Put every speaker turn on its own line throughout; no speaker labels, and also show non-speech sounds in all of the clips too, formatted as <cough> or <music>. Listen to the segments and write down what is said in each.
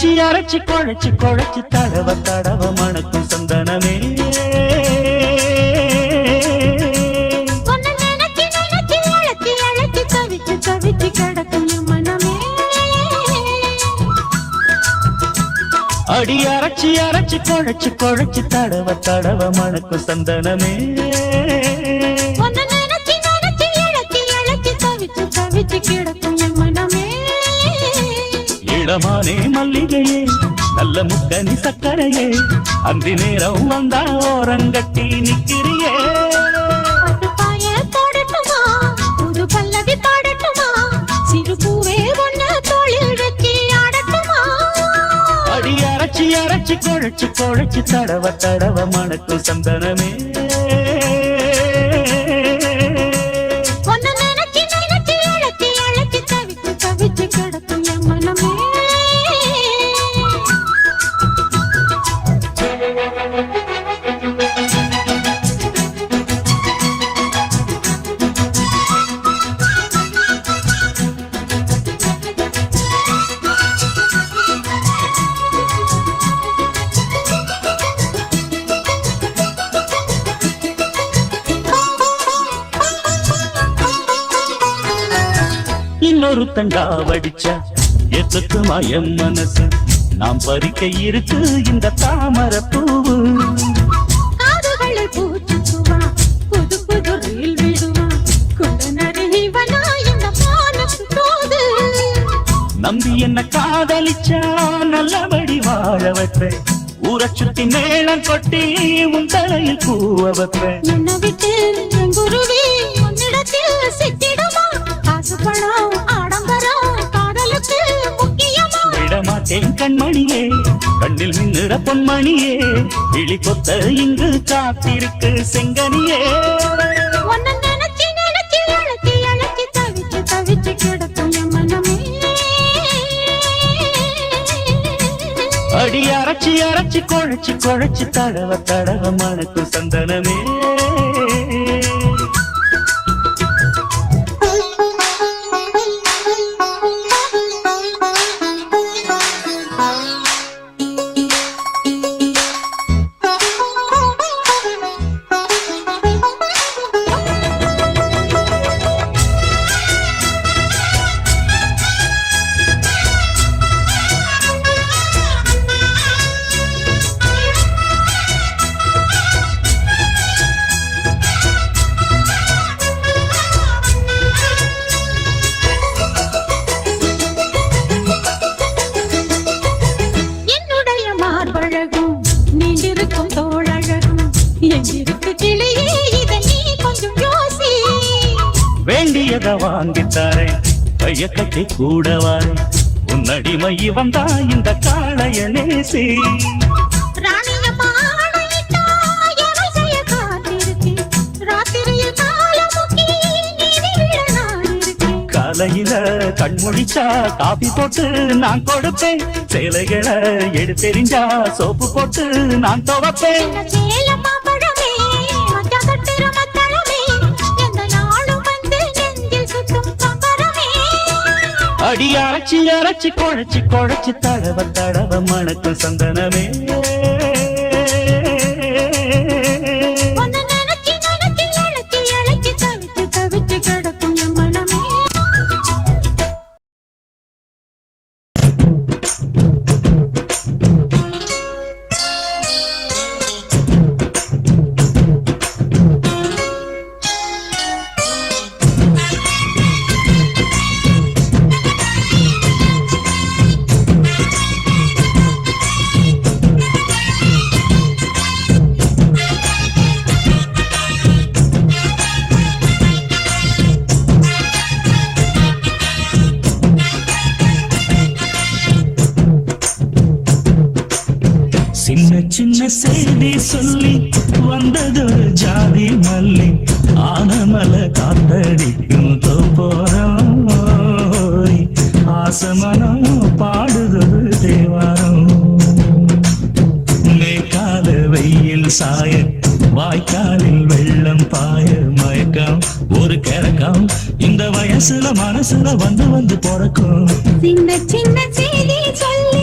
அரைச்சி அரைச்சி குழைச்சி குழைச்சி தடவ தடவ மணக்கும் சந்தனமே. அடி அரைச்சி அரைச்சி குழைச்சி குழைச்சி தடவ தடவ மணக்கும் சந்தனமே. இளமானே மல்லிகையே நல்ல முக்கனி சக்கரையே அந்தி நேரம் வந்தா ஓரங்கட்டி நிக்கிறியே. அரைச்சி அரைச்சி குழைச்சி குழைச்சி தடவ தடவ மணக்கும் சந்தனமே. இன்னொரு தண்டா வடிச்சா எத்துக்குமா என் மனசு? நாம் பறிக்க இருக்கு இந்த தாமர பூவு.
காதுகளில் பூச்சுக்குவா புது புது ரீல் விடுவா குள்ளநரி இவனா இந்த மானுக்கு தோது.
நம்பி என்ன காதலிச்சா? நல்லபடி வாழ வைப்பேன். ஊரை சுத்தி மேளம் கொட்டி உன் தலையில் பூவ வைப்பேன்
என்னை விட்டு குருவி
விடமாட்டேன் கண்மணியே கண்ணில் மின்னிட பொன்மணியே விழி கொத்த இங்கு காத்திருக்கு செங்கனியே.
என்
அடி அரைச்சி அரைச்சி குழைச்சி குழைச்சி தடவ தடவ மணக்கும் சந்தனமே. வேண்டியத வாங்கித்தாரேன். கைய கட்டி கூட வாரேன். உன்னடிமை வந்தா இந்த காளைய நேசி காலையில கண்முழிச்சா காபி போட்டு நான் கொடுப்பேன். சேலைகளை எடுத்தெறிஞ்சா சோப்பு போட்டு நான் துவப்பேன். அடி அரைச்சி அரைச்சி குழைச்சி குழைச்சி தடவ தடவ மணக்கு சந்தனமே. செய்தி சொல்லி வந்ததொரு ஜாதி மல்லி. ஆனமல காத்தடிக்கும் போறோய் ஆசமனம் பாடுதொரு தேவாரம். மேற்கால வெயில்
சாய வாய்க்காலில் வெள்ளம் பாய மயக்கம். ஒரு கிறக்கம் இந்த வயசுல மனசுல வந்து வந்து பிறக்கும்.
சின்ன சின்ன செய்தி சொல்லி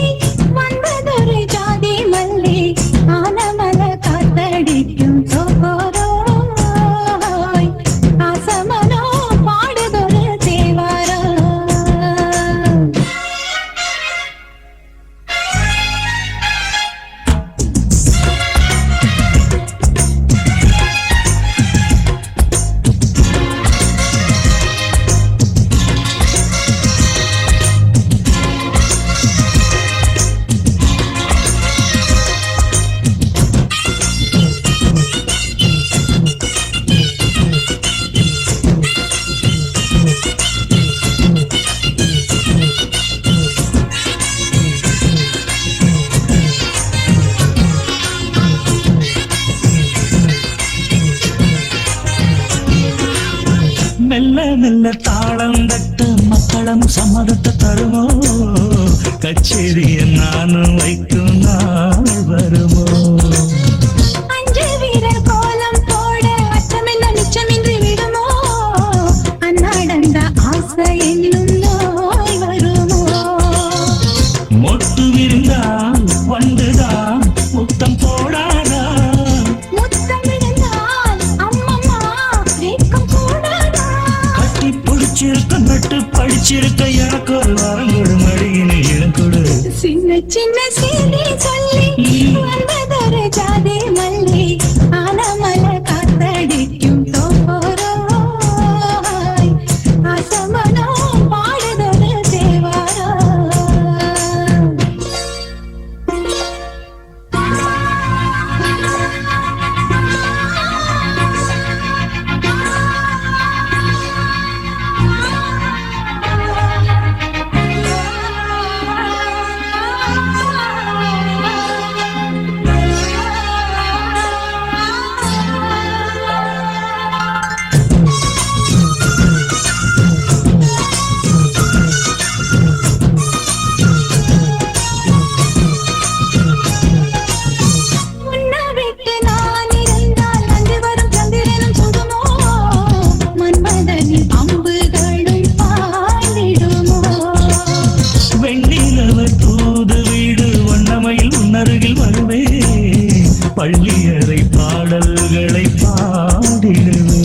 ಕಚೇರಿಯ வள்ளியறை பாடல்களை பாடிடுவே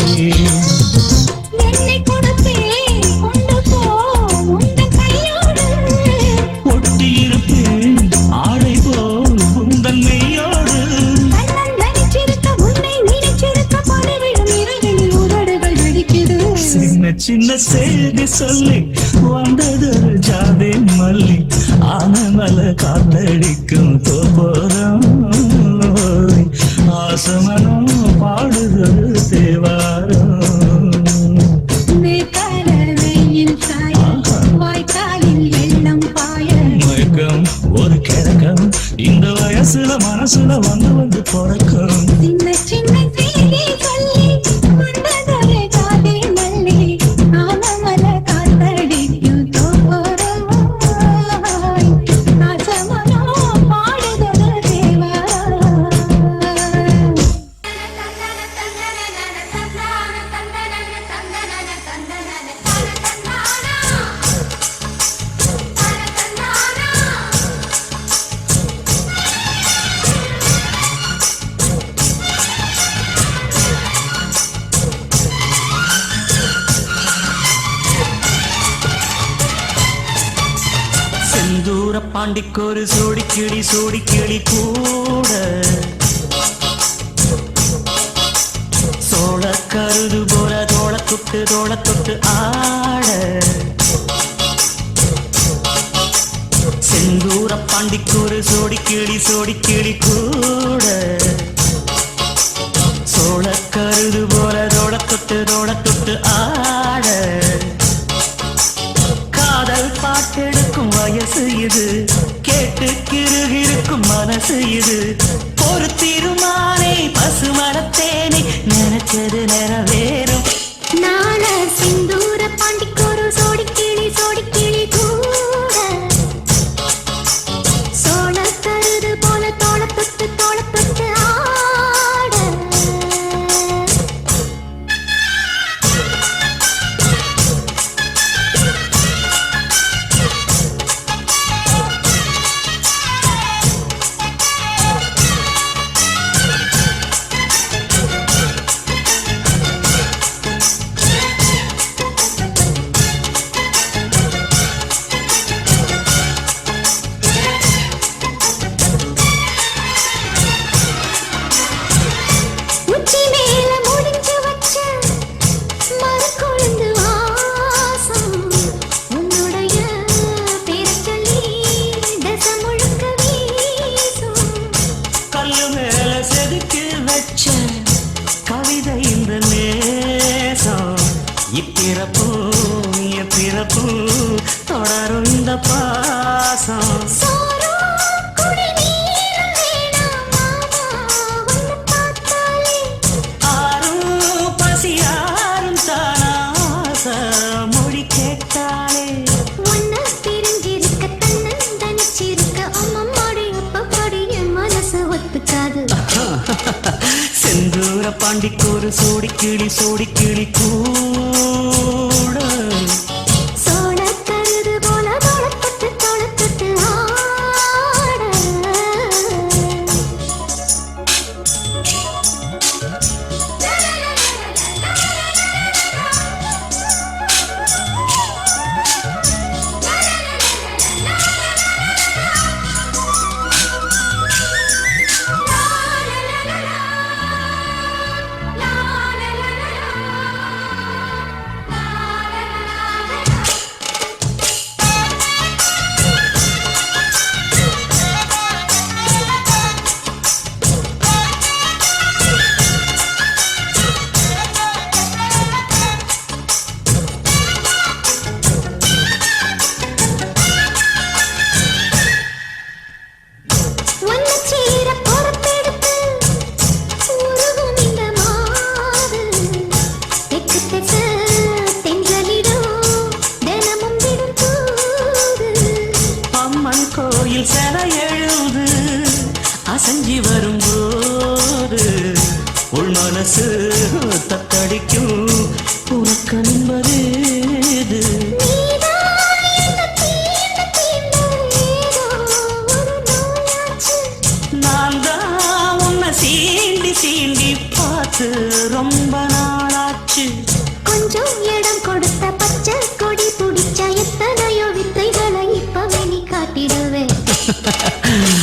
சின்ன செய்தி சொல்லி வந்தது ஜாதி மல்லி. ஆன மலை காத்தடிக்கும் தோபரம். பாசமனம் பாடுதல் தேவாரம் மயக்கம் ஒரு கிழக்கம் இந்த வயசுல மனசுல வந்து வந்து பிறக்கும்
to
I பாண்டிக்கு ஒரு சோடி கிளி சோடி கிளி கூ ரொம்ப நாளாச்சு
கொஞ்சம் இடம் கொடுத்த பச்சை கொடி பிடிச்ச எத்தனையோ வித்தைகளை இப்ப வெளி காட்டிடுவேன். <laughs>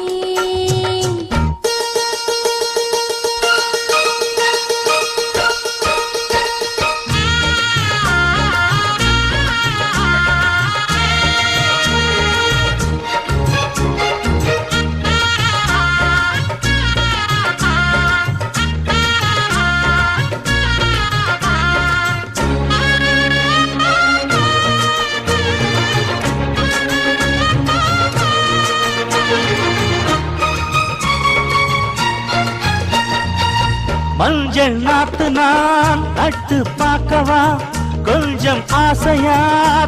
மஞ்சள் நாத்து நான் நட்டு பார்க்கவா? கொஞ்சம் ஆசையா?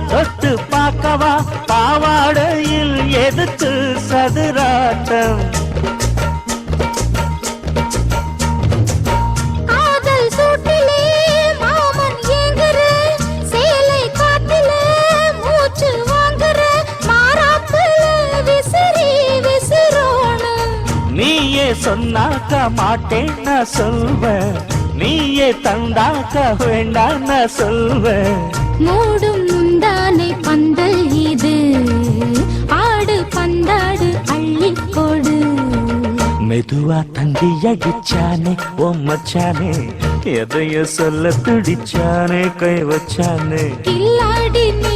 தொட்டு பார்க்கவா? பாவாடையில் எதுக்கு சதுராட்டம். சொன்னாக்க மாட்டேன் நான் சொல்வேன் நீயே தந்தாக்க வேண்டாம் நான் சொல்வேன்
மூடும் முந்தானை பந்தல் இது. ஆடு பந்தாடு அள்ளிக்கொடு.
மெதுவா தந்தி அடிச்சானே ஓ மச்சானே எதையோ சொல்ல துடிச்சானே கை வச்சானே.
கில்லாடி நீ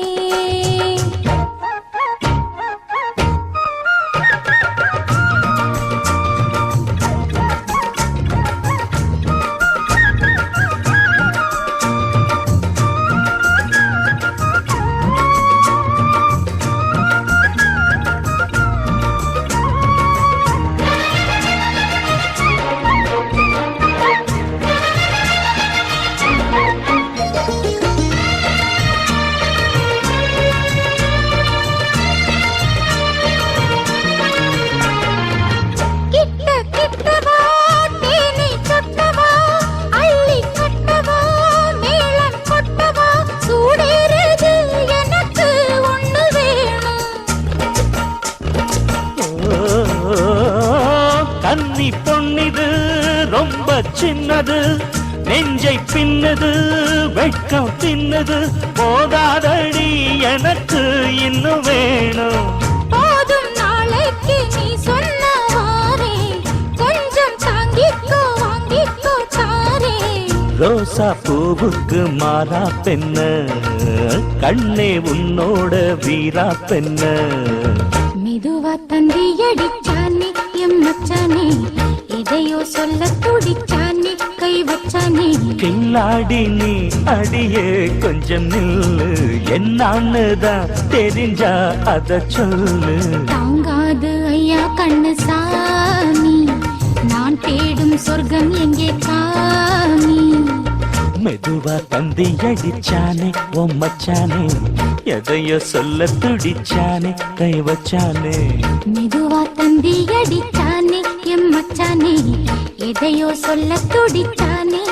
வெட்கம் தின்னது போதாதடி எனக்கு இன்னும் வேணும்.
போதும் நாளைக்கு நீ சொன்னவாறே கொஞ்சம் தாங்கிக்கோ வாங்கிக்கோ தாரே
ரோசா பூவுக்கு மாறா பெண்ண கண்ணே உன்னோட வீரா பெண்ண.
மெதுவா தந்தி அடிச்சானே எம் மச்சானே. எதையோ சொல்ல துடிச்சானே கை வச்சானே.
கில்லாடி நீ அடியே கொஞ்சம் நில்லு. என்னான்னு தான் தெரிஞ்சா அத சொல்லு.
தாங்காது ஐயா கண்ணு சாமி நான் தேடும் சொர்க்கம் எங்கே காமி
மெதுவா தந்தி அடிச்சானே ஓ மச்சானே. எதையோ சொல்ல துடிச்சானே கை வச்சானே.
மெதுவா தந்தி அடிச்சானே துடித்தானே எதையோ சொல்ல துடித்தானே?